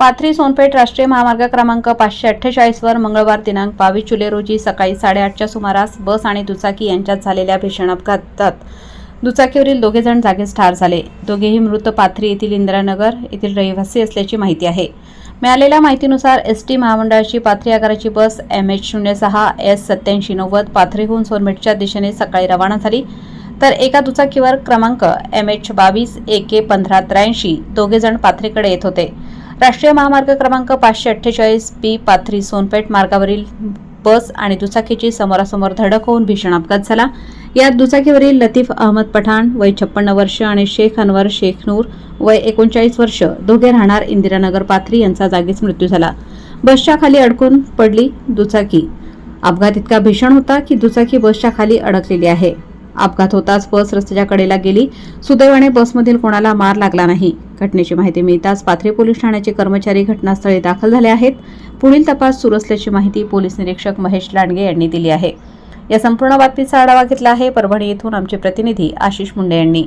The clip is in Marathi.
पाथरी सोनपेठ राष्ट्रीय महामार्ग क्रमांक पाचशे अठ्ठेचाळीसवर मंगळवार दिनांक बावीस जुलै रोजी सकाळी साडेआठच्या सुमारास बस आणि दुचाकी यांच्यात झालेल्या भीषण अपघातात दुचाकीवरील दोघे जण जागीच ठार झाले. दोघेही मृत पाथरी येथील इंदिरानगर येथील रहिवासी असल्याची माहिती आहे. मिळालेल्या माहितीनुसार एस टी महामंडळाची पाथरी आगाराची बस एम एच शून्य सहा एस सत्याऐंशी नव्वद पाथरीहून सोनपेठच्या दिशेने सकाळी रवाना झाली. तर एका दुचाकीवर क्रमांक एम एच बावीस ए के पंधरा त्र्याऐंशी दोघे जण पाथरीकडे येत होते. राष्ट्रीय महामार्ग क्रमांक पाचशे अठ्ठेचाळीस पी पाथरी सोनपेठ मार्गावरील बस आणि दुचाकीची समोरासमोर धडक होऊन भीषण अपघात झाला. यात दुचाकीवरील लतीफ अहमद पठाण वय छप्पन्न वर्ष आणि शेख अनवर शेख नूर वय एकोणचाळीस वर्ष दोघे राहणार इंदिरानगर पाथरी यांचा जागीच मृत्यू झाला. बसच्या खाली अडकून पडली दुचाकी. अपघात इतका भीषण होता की दुचाकी बसच्या खाली अडकलेली आहे. अपघात होताच बस रस्त्याच्या कडेला गेली. सुदैवाने बसमधील कोणाला मार लागला नाही. घटनेची माहिती मिळताच पाथरी पोलीस ठाण्याचे कर्मचारी घटनास्थळी दाखल झाले आहेत. पुढील तपास सुरू असल्याची माहिती पोलीस निरीक्षक महेश लांडगे यांनी दिली आहे. या संपूर्ण बातमीचा आढावा घेतला आहे परभणी येथून आमचे प्रतिनिधी आशिष मुंडे यांनी.